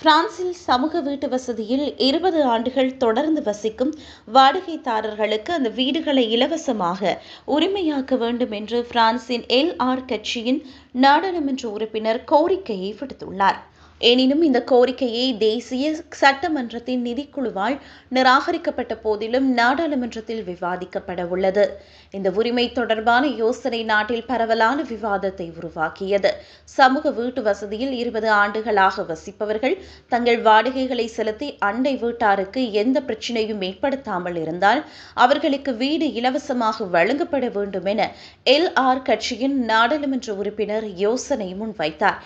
பிரான்சில் சமூக வீட்டு வசதியில் இருபது ஆண்டுகள் தொடர்ந்து வசிக்கும் வாடகைதாரர்களுக்கு அந்த வீடுகளை இலவசமாக உரிமையாக்க வேண்டும் என்று பிரான்சின் எல் ஆர் கட்சியின் நாடாளுமன்ற உறுப்பினர் கோரிக்கையை விடுத்துள்ளார். எனினும் இந்த கோரிக்கையை தேசிய சட்டமன்றத்தின் நிதிக்குழுவால் நிராகரிக்கப்பட்ட போதிலும் நாடாளுமன்றத்தில் விவாதிக்கப்பட உள்ளது. இந்த உரிமை தொடர்பான யோசனை நாட்டில் பரவலான விவாதத்தை உருவாக்கியது. சமூக வீட்டு வசதியில் இருபது ஆண்டுகளாக வசிப்பவர்கள் தங்கள் வாடகைகளை செலுத்தி அண்டை வீட்டாருக்கு எந்த பிரச்சனையும் ஏற்படுத்தாமல் இருந்தால் அவர்களுக்கு வீடு இலவசமாக வழங்கப்பட வேண்டும் என எல். ஆர். கட்சியின் நாடாளுமன்ற உறுப்பினர் யோசனை முன்வைத்தார்.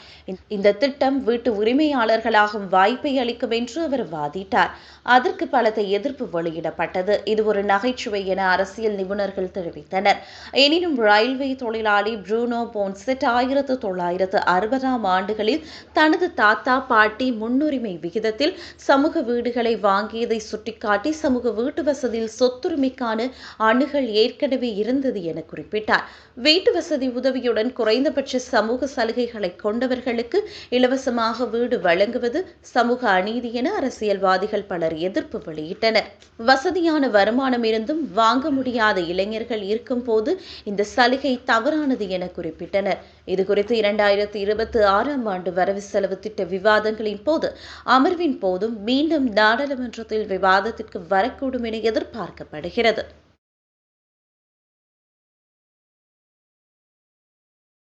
இந்த திட்டம் வீட்டு உரிமையாளர்களாகும் வாய்ப்பை அளிக்கும் என்று அவர் வாதிட்டார். அதற்கு பலத்த எதிர்ப்பு வெளியிடப்பட்டது. இது ஒரு நகைச்சுவை என அரசியல் நிபுணர்கள் தெரிவித்தனர். எனினும் ரயில்வே தொழிலாளி ப்ரூனோ போன்செட் ஆயிரத்து தொள்ளாயிரத்து அறுபதாம் ஆண்டுகளில் தனது தாத்தா பாட்டி முன்னுரிமை விகிதத்தில் சமூக வீடுகளை வாங்கியதை சுட்டிக்காட்டி சமூக வீட்டு வசதியில் சொத்துரிமைக்கான அணுகல் ஏற்கனவே இருந்தது என குறிப்பிட்டார். வீட்டு வசதி உதவியுடன் குறைந்தபட்ச சமூக சலுகைகளை கொண்டவர்களுக்கு இலவசமாக வீடு வழங்குவது சமூக அநீதி என அரசியல்வாதிகள் பலர் எதிர்ப்பு வெளியிட்டனர். வசதியான வருமானம் இருந்தும் வாங்க முடியாத இளைஞர்கள் இருக்கும் போது இந்த சலுகை தவறானது என குறிப்பிட்டனர். இதுகுறித்து இரண்டாயிரத்தி இருபத்தி ஆறாம் ஆண்டு வரவு செலவு திட்ட விவாதங்களின் போது அமர்வின் போதும் மீண்டும் நாடாளுமன்றத்தில் விவாதத்திற்கு வரக்கூடும் என எதிர்பார்க்கப்படுகிறது.